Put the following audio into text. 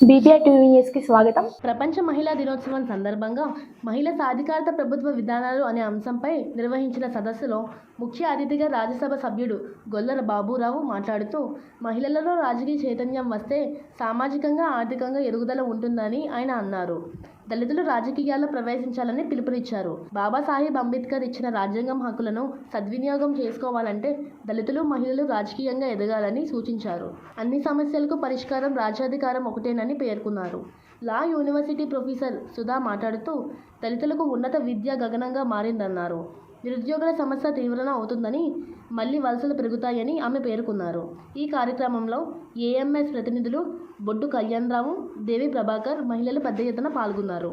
BTR టీవీఎస్కి స్వాగతం. ప్రపంచ మహిళా దినోత్సవం సందర్భంగా మహిళా సాధికారత ప్రభుత్వ విధానాలు అనే అంశంపై నిర్వహించిన సదస్సులో ముఖ్య అతిథిగా రాజ్యసభ సభ్యుడు గొల్లర బాబురావు మాట్లాడుతూ మహిళలలో రాజకీయ చైతన్యం వస్తే సామాజికంగా ఆర్థికంగా ఎదుగుదల ఉంటుందని ఆయన అన్నారు. దళితులు రాజకీయాల్లో ప్రవేశించాలని పిలుపునిచ్చారు. బాబాసాహెబ్ అంబేద్కర్ ఇచ్చిన రాజ్యాంగం హక్కులను సద్వినియోగం చేసుకోవాలంటే దళితులు మహిళలు రాజకీయంగా ఎదగాలని సూచించారు. అన్ని సమస్యలకు పరిష్కారం రాజ్యాధికారం ఒకటేనని పేర్కొన్నారు. లా యూనివర్సిటీ ప్రొఫెసర్ సుధా మాట్లాడుతూ దళితులకు ఉన్నత విద్య గగనంగా మారిందన్నారు. నిరుద్యోగుల సమస్య తీవ్రన అవుతుందని మళ్ళీ వలసలు పెరుగుతాయని ఆమె పేర్కొన్నారు. ఈ కార్యక్రమంలో ఏఎంఎస్ ప్రతినిధులు బొడ్డు కళ్యాణరావు దేవి ప్రభాకర్ మహిళలు పెద్ద ఎత్తున పాల్గొన్నారు.